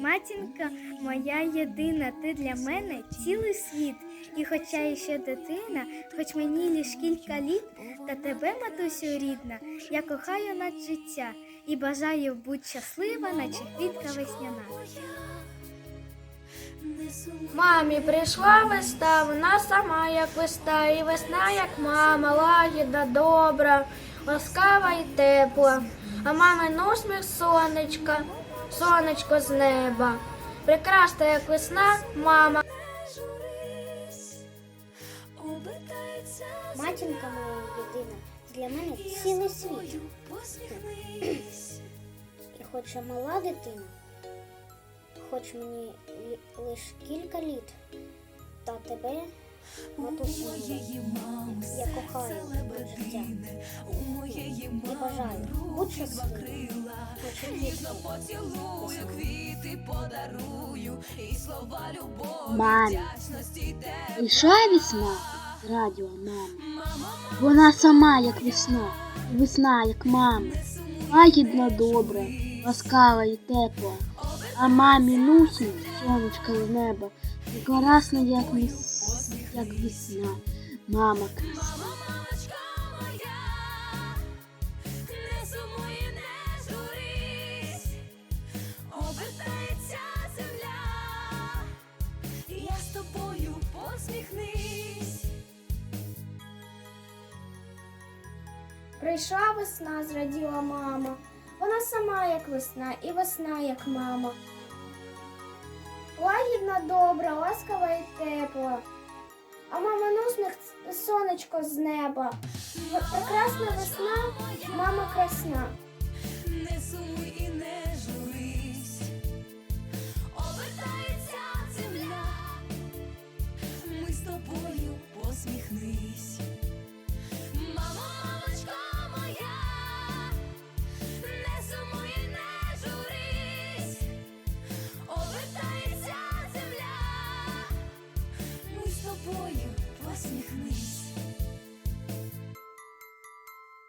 Матінка моя єдина, ти для мене цілий світ. І хоча я ще дитина, хоч мені лиш кілька літ, та тебе, матусю рідна, я кохаю над життя і бажаю бути щаслива, наче квітка весняна. Мамі прийшла весна, вона сама як весна, і весна, як мама, лагідна, добра, ласкава і тепла. А мамин усміх сонечка, сонечко з неба. Прекрасна, як весна, мама. Матінка моя єдина, для мене цілий світ. І хоч я мала дитина, хоч мені лі- лиш кілька літ, та тебе, матусю, я кохаю життя. І бажаю, будь щасливим, хоч і вічно. Мамі, прийшла весна з радіо мами. Вона сама як весна, і весна як мама. Лагідна добра, ласкава і тепла. А мамі нусі сонечко з неба. Прекрасна, як, вес... як весна. Мама красна. Прийшла весна, зраділа мама. Вона сама як весна, і весна як мама. Лагідна, добра, ласкава і тепла. А мама нусних сонечко з неба. Прекрасна весна, мама красна. Не сумуй, собою посміхнись.